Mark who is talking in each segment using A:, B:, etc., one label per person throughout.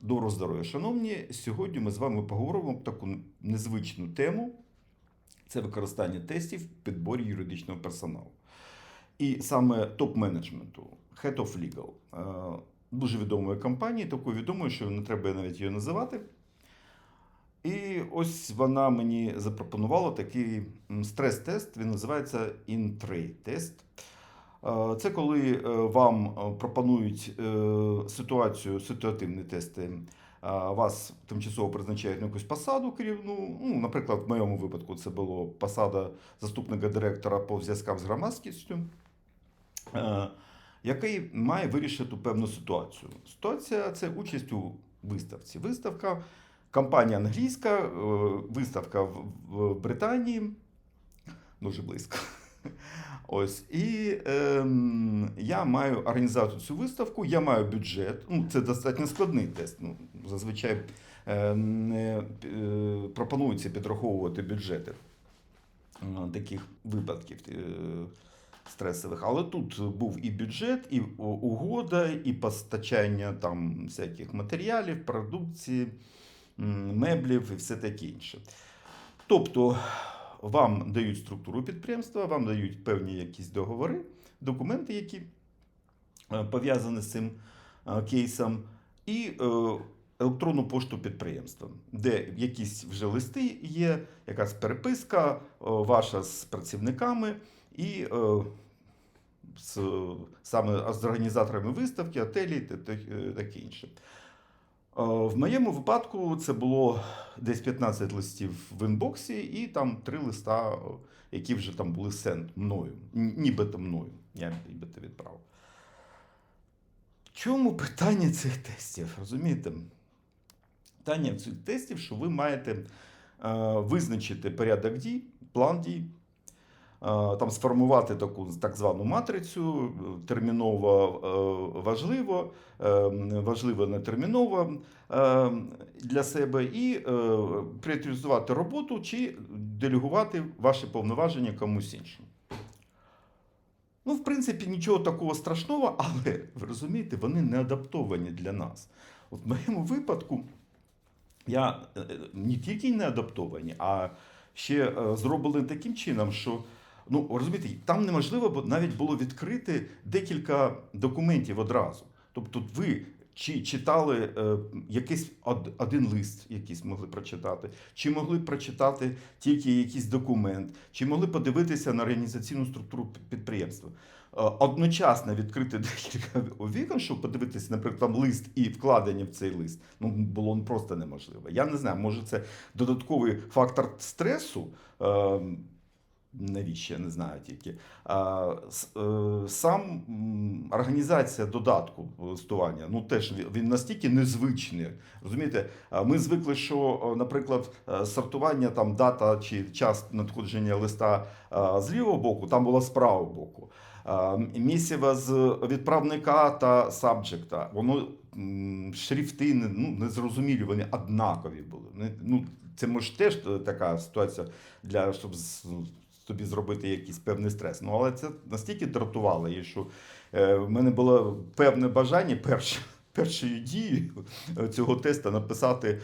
A: Доброго здоров'я, шановні. Сьогодні ми з вами поговоримо про таку незвичну тему: це використання тестів в підборі юридичного персоналу. І саме топ-менеджменту, Head of Legal, е, дуже відомої компанії, такої відомої, що не треба навіть її називати. І ось вона мені запропонувала такий стрес-тест. Він називається In-Tray тест. Е, Це коли е, вам е, пропонують ситуацію, ситуативні тести. Вас тимчасово призначають на якусь посаду керівну. Ну, наприклад, в моєму випадку це було посада заступника директора по зв'язкам з громадськістю, який має вирішити певну ситуацію. Ситуація це участь у виставці. Виставка, компанія англійська, виставка в Британії, дуже близько. Ось і ем, я маю організувати цю виставку, я маю бюджет. Ну, це достатньо складний тест. Ну, зазвичай е, не е, пропонується підраховувати бюджети е, таких випадків е, стресових. Але тут був і бюджет, і угода, і постачання там всяких матеріалів, продукції, меблів і все таке інше. Тобто вам дають структуру підприємства, вам дають певні якісь договори, документи, які е, пов'язані з цим е, кейсом, і е, електронну пошту підприємства, де якісь вже листи є, якась переписка ваша з працівниками і з, саме з організаторами виставки, отелі та та- таке інше. Е, В моєму випадку це було десь 15 листів в інбоксі, і там три листа, е, які вже там були сенд мною, нібито мною. Я нібито відправив. Чому питання цих тестів? Розумієте? Питання цих тестів, що ви маєте е, визначити порядок дій, план дій, там сформувати таку так звану матрицю, терміново е, важливо, е, важливо нетерміново е, для себе, і пріоритизувати роботу чи делегувати ваші повноваження комусь іншому. Ну, в принципі, нічого такого страшного, але ви розумієте, вони не адаптовані для нас. От в моєму випадку я не тільки не адаптовані, а ще зроблені таким чином, що ну розумієте, там неможливо навіть було відкрити декілька документів одразу. Тобто, ви чи читали е, якийсь од- один лист, якийсь могли прочитати, чи могли прочитати тільки якийсь документ, чи могли подивитися на організаційну структуру підприємства. Е, Одночасно відкрити декілька вікон, щоб подивитися, наприклад, там лист і вкладення в цей лист, ну було просто неможливо. Я не знаю, може це додатковий фактор стресу. Навіщо я не знаю тільки. Е, сам організація додатку листування, ну теж він- настільки незвичний. Розумієте, ми звикли, що, е, наприклад, е, сортування там дата чи час надходження листа з лівого боку, там було з правого боку. Місіва з відправника та сабджекта, воно шрифти ну, незрозумілі, вони однакові були. Ну, це може теж така ситуація для щоб собі зробити якийсь певний стрес. Ну, але це настільки дратувало, і що е, в мене було певне бажання перше, першою дією цього тесту написати е,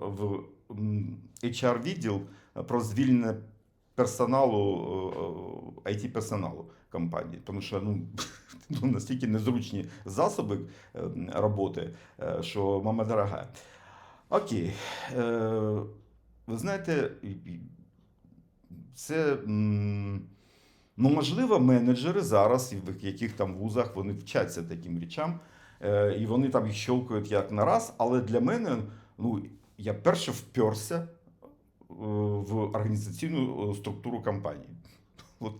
A: в HR-відділ про звільнення персоналу, it персоналу компанії, тому що ну, ну, настільки незручні засоби е, роботи, е, що мама дорога. Окей. Е, ви знаєте, це ну, можливо, менеджери зараз, в яких там вузах вони вчаться таким речам, е, і вони там їх щелкають як на раз. Але для мене, ну, я перше вперся е, в організаційну е, структуру компанії. От,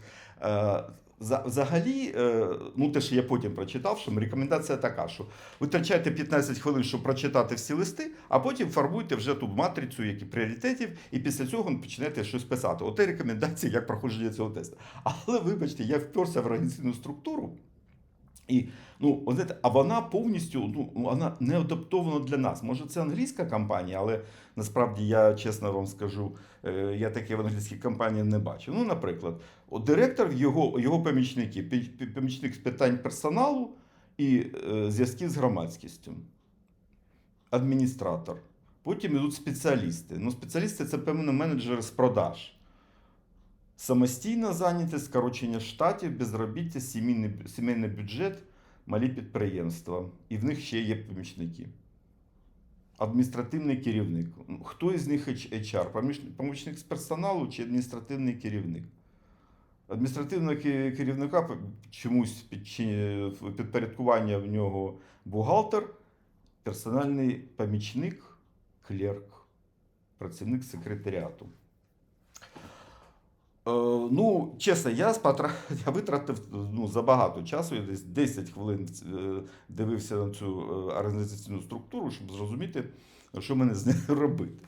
A: Взагалі, е, ну те, що я потім прочитав, що рекомендація така, що витрачайте 15 хвилин, щоб прочитати всі листи, а потім формуйте вже ту матрицю, які пріоритетів, і після цього почнете щось писати. Оте рекомендації, як проходження цього тесту. Але вибачте, я вперся в організаційну структуру. І ну, знаєте, а вона повністю ну, вона не адаптована для нас. Може, це англійська компанія, але насправді я чесно вам скажу, е, я таке в англійській компанії не бачу. Ну, наприклад, от директор, його, його помічники, помічник з питань персоналу і е, зв'язків з громадськістю. адміністратор. Потім йдуть спеціалісти. Ну, спеціалісти це певно менеджери з продаж. Самостійна зайнятість, скорочення штатів, безробіття, сімейний, сімейний бюджет, малі підприємства. І в них ще є помічники. Адміністративний керівник. Хто із них HR? Помічник з персоналу чи адміністративний керівник? Адміністративного керівника чомусь під, підпорядкування в нього бухгалтер, персональний помічник, клерк, працівник секретаріату. Е, ну, чесно, я, спотра... я витратив ну, забагато часу, я десь 10 хвилин е, дивився на цю е, організаційну структуру, щоб зрозуміти, що мене з нею робити.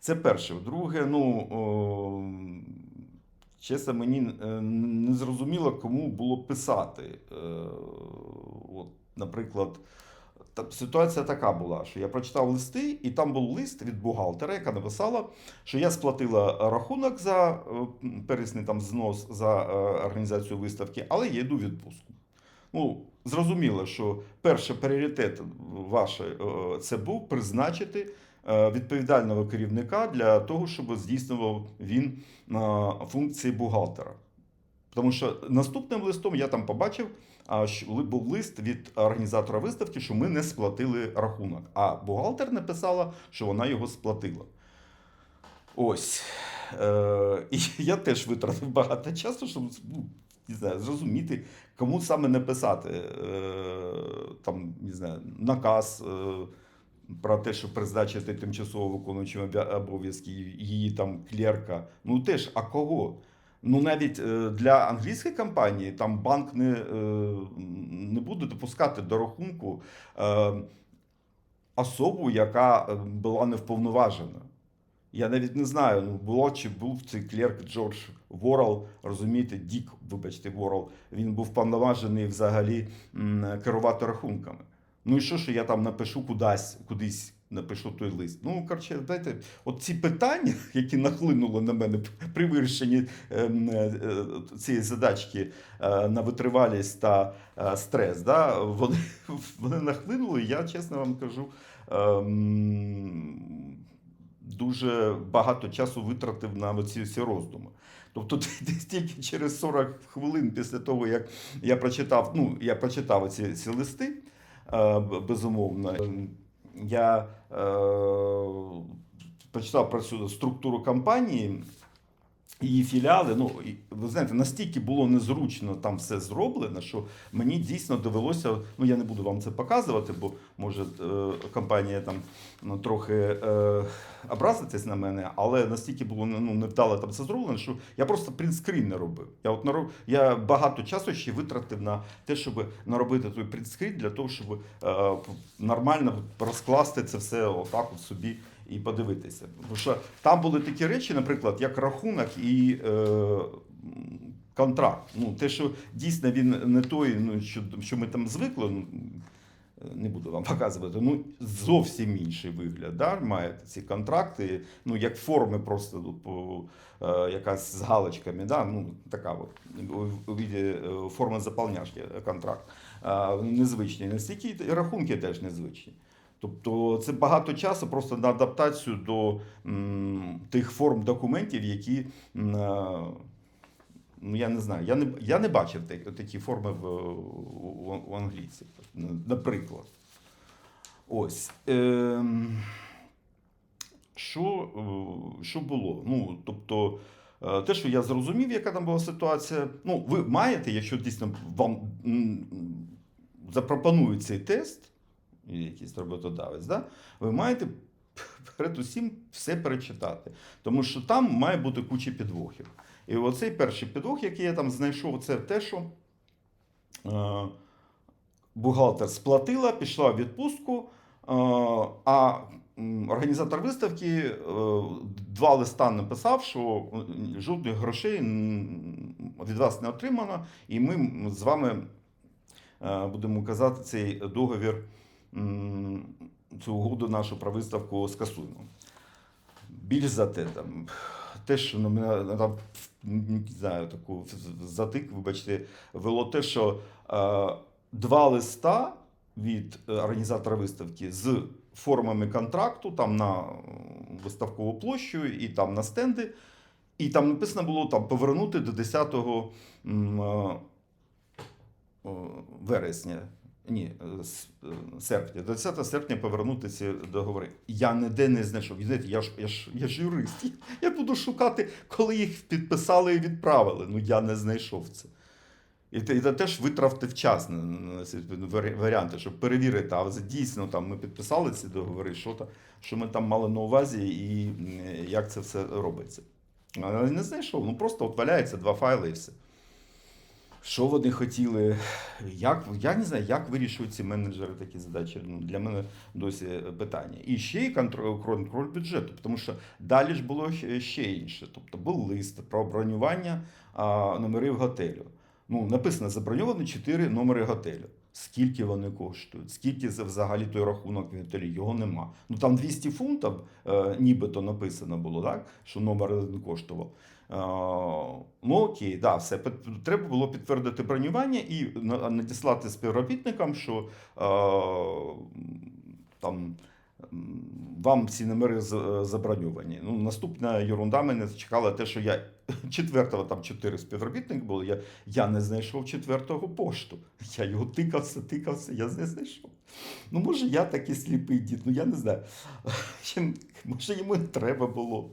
A: Це перше. Друге, ну, о, чесно, мені не зрозуміло, кому було писати. От, наприклад, ситуація така була, що я прочитав листи, і там був лист від бухгалтера, яка написала, що я сплатила рахунок за е, пересний там знос за е, організацію виставки, але я йду в відпустку. Ну, зрозуміло, що перший пріоритет ваш е, це був призначити відповідального керівника для того, щоб здійснював він функції бухгалтера. Тому що наступним листом я там побачив, був лист від організатора виставки, що ми не сплатили рахунок. А бухгалтер написала, що вона його сплатила. Ось. Е, і я теж витратив багато часу, щоб ну, не знаю, зрозуміти, кому саме написати е, там, не знаю, наказ. Е, про те, щоб призначити тимчасово виконуючим обов'язки її там клерка. Ну теж, а кого? Ну навіть е, для англійської компанії там банк не, е, не буде допускати до рахунку е, особу, яка була невповноважена. Я навіть не знаю, ну було чи був цей клерк Джордж Ворал, розумієте, Дік, вибачте, Ворал. Він був повноважений взагалі керувати рахунками. Ну і що, що я там напишу кудись, кудись напишу той лист. Ну, коротше, знаєте, от ці питання, які нахлинули на мене при вирішенні ем, е, е, цієї задачки е, на витривалість та стрес, да, вони, вони нахлинули, я чесно вам кажу. ем, Дуже багато часу витратив на ці всі роздуми. Тобто, тільки через 40 хвилин після того, як я прочитав, ну, я прочитав ці, ці листи, безумовно, Ем, я е, почитав про цю структуру компанії, її філіали. Ну, і, ви знаєте, настільки було незручно там все зроблено, що мені дійсно довелося. Ну, я не буду вам це показувати, бо може е, компанія там ну, трохи е, образитись на мене, але настільки було ну, невдало там це зроблено, що я просто принтскрін не робив. Я от нароб... я багато часу ще витратив на те, щоб наробити той принтскрін для того, щоб е, нормально розкласти це все отак от собі і подивитися. Тому що там були такі речі, наприклад, як рахунок і е, контракт. Ну, те, що дійсно він не той, ну, що, що ми там звикли, ну, не буду вам показувати, ну зовсім інший вигляд. Да? Маєте ці контракти, ну як форми просто ну, по, е, якась з галочками, да? ну, така от, е, форми заполняшки е, контракт. Е, незвичні. Настільки і рахунки теж незвичні. Тобто це багато часу просто на адаптацію до м, тих форм документів, які м, е, ну, я не знаю, я не, я не бачив так- такі форми в, у, у англійців, наприклад. Ось. Ем, що, е, що було? Ну, тобто, е, те, що я зрозумів, яка там була ситуація. Ну, ви маєте, якщо дійсно вам запропонують цей тест, якийсь роботодавець, да, ви маєте перед усім все перечитати. Тому що там має бути куча підвохів. І оцей перший підвох, який я там знайшов, це те, що е, бухгалтер сплатила, пішла в відпустку, е, а організатор виставки е, два листа написав, що е, жодних грошей від вас не отримано, і ми з вами е, будемо казати цей договір, цю угоду нашу про виставку скасуємо. Більш за те, там, те, що на мене там, не знаю, таку затик, вибачте, вело те, що е, два листа від е, організатора виставки з формами контракту там на виставкову площу і там на стенди. І там написано було там повернути до 10 м, е, е, вересня. Ні, е, с- е, серпня. До 10 серпня повернути ці договори. Я ніде не знайшов. Знаєте, я ж, я ж, я ж юрист. Я буду шукати, коли їх підписали і відправили. Ну я не знайшов це. І і теж витратив час на, на ці варіанти, щоб перевірити, а дійсно там ми підписали ці договори, що, та, що ми там мали на увазі і як це все робиться. Але не знайшов. Ну просто от валяється два файли і все. Що вони хотіли? Як, я не знаю, як вирішують ці менеджери такі задачі. Ну, для мене досі питання. І ще й контроль, бюджету, тому що далі ж було ще- інше. Тобто був лист про бронювання а, номерів готелю. Ну, написано заброньовано 4 номери готелю. Скільки вони коштують? Скільки за- взагалі той рахунок в готелі? Його нема. Ну там 200 фунтів, е, нібито написано було, так? що номер один коштував. Е, ну окей, да, все. Треба було підтвердити бронювання і надіслати співробітникам, що е, там. Вам ці номери заброньовані. Ну, наступна ерунда мене чекала те, що я четвертого там чотири співробітники було. Я, я не знайшов четвертого пошту. Я його тикався, тикався, я не знайшов. Ну, може, я такий сліпий дід, ну я не знаю. Може, йому не треба було.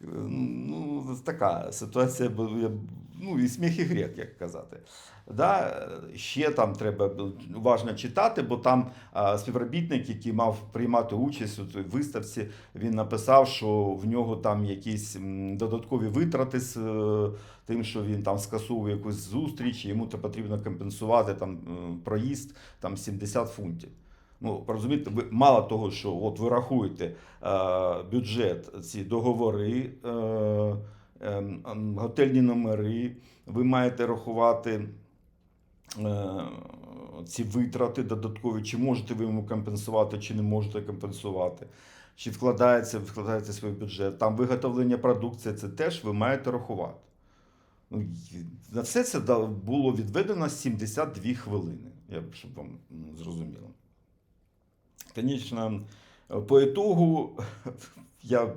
A: Ну, така ситуація, бу- я- ну і сміх і гріх, як казати. Да, ще там треба уважно читати, бо там співробітник, який мав приймати участь у цій виставці, він написав, що в нього там якісь додаткові витрати з е, тим, що він там скасовує якусь зустріч, і йому потрібно компенсувати там е, проїзд там 70 фунтів. Ну, розумієте, ви мало того, що от ви рахуєте е, бюджет, ці договори, е, е, готельні номери, ви маєте рахувати е, ці витрати додаткові, чи можете ви йому компенсувати, чи не можете компенсувати. Чи вкладається, вкладається свій бюджет. Там виготовлення продукції, це теж ви маєте рахувати. Ну, на все це було відведено 72 хвилини, щоб вам зрозуміло. Звісно, по ітогу я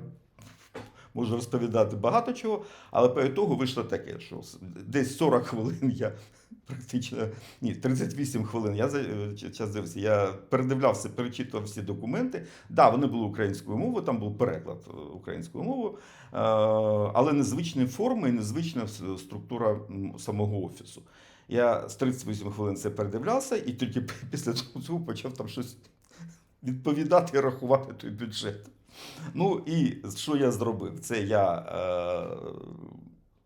A: можу розповідати багато чого, але по ітогу вийшло таке, що десь 40 хвилин я практично, ні, 38 хвилин я е, час дивився, я передивлявся, перечитував всі документи. Да, вони були українською мовою, там був переклад е, українською мовою, е, але незвичні форми і незвична структура самого офісу. Я з 38 хвилин це передивлявся, і тільки після цього почав там щось відповідати і рахувати той бюджет. Ну і що я зробив? Це я е,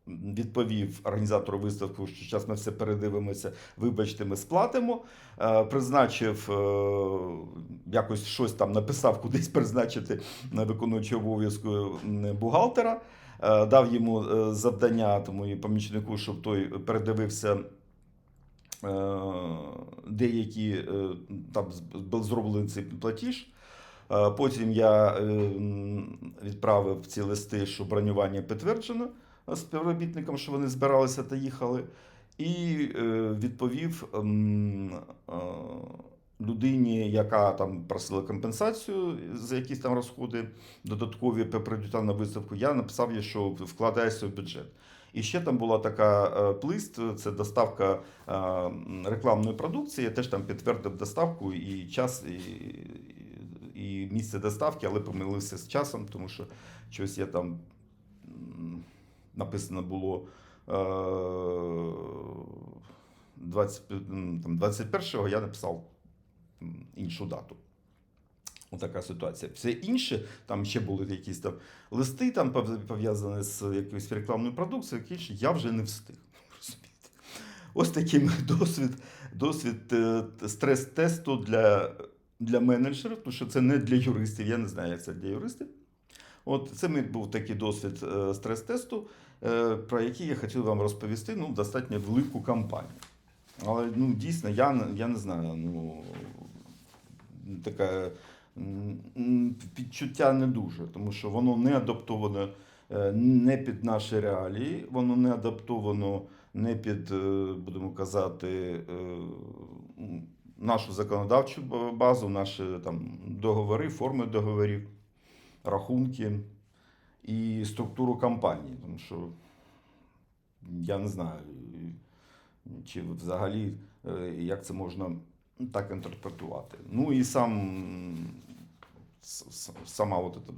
A: відповів організатору виставки, що зараз ми все передивимося, вибачте, ми сплатимо. Е, призначив е, якось щось там написав, кудись призначити на виконуючого обов'язку бухгалтера. Е, дав йому е, завдання тому і помічнику, щоб той передивився деякі е, там був зроблений цей платіж. Е, Потім я е, відправив ці листи, що бронювання підтверджено е, співробітникам, що вони збиралися та їхали. І е, відповів ем, е, людині, яка там просила компенсацію за якісь там розходи додаткові по на виставку. Я написав їй, що вкладається в бюджет. І ще там була така е, плист, це доставка е, рекламної продукції. Я теж там підтвердив доставку і час, і, і, місце доставки, але помилився з часом, тому що щось я там написано було. е, 20, там, 21-го я написав іншу дату. Отака ситуація. Все інше, там ще були якісь там листи, там пов'язані з якоюсь рекламною продукцією, які інше, я вже не встиг. Розумієте? Ось такий досвід, досвід е, стрес-тесту для, для менеджерів, тому що це не для юристів, я не знаю, як це для юристів. От це мій був такий досвід е, стрес-тесту, е, про який я хотів вам розповісти ну, достатньо велику кампанію. Але ну, дійсно, я, я не знаю, ну, м, відчуття не дуже, тому що воно не адаптоване е, не під наші реалії, воно не адаптовано не під, е, будемо казати, е, нашу законодавчу базу, наші там, договори, форми договорів, рахунки і структуру компанії. Тому що я не знаю, чи взагалі як це можна так інтерпретувати. Ну і сам сама от ета,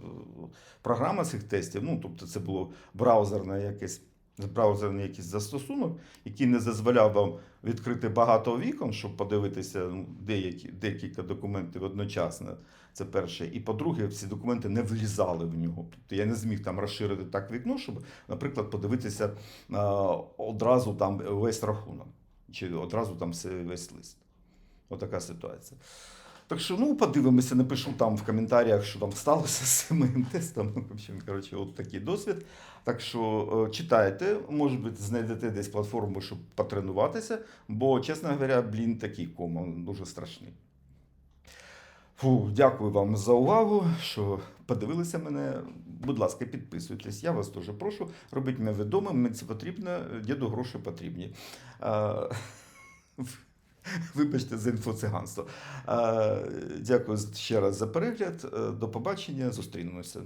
A: програма цих тестів, ну тобто це було браузерне якесь. Браузерний якийсь застосунок, який не дозволяв вам відкрити багато вікон, щоб подивитися ну, деякі, декілька документів одночасно. Це перше. І по-друге, всі документи не влізали в нього. Тобто я не зміг там розширити так вікно, щоб, наприклад, подивитися а, одразу там весь рахунок, чи одразу там весь лист. Отака ситуація. Так що, ну, подивимося, напишу там в коментарях, що там сталося з цим тестом. В общем, коротше, от такий досвід. Так що е, читайте, може бути, знайдете десь платформу, щоб потренуватися, бо, чесно говоря, блін, такий кома дуже страшний. Фу, дякую вам за увагу, що подивилися мене. Будь ласка, підписуйтесь. Я вас дуже прошу. Робіть мене відомим, мені це потрібно, діду гроші потрібні. Вибачте за інфоциганство. Дякую ще раз за перегляд. До побачення. Зустрінемося.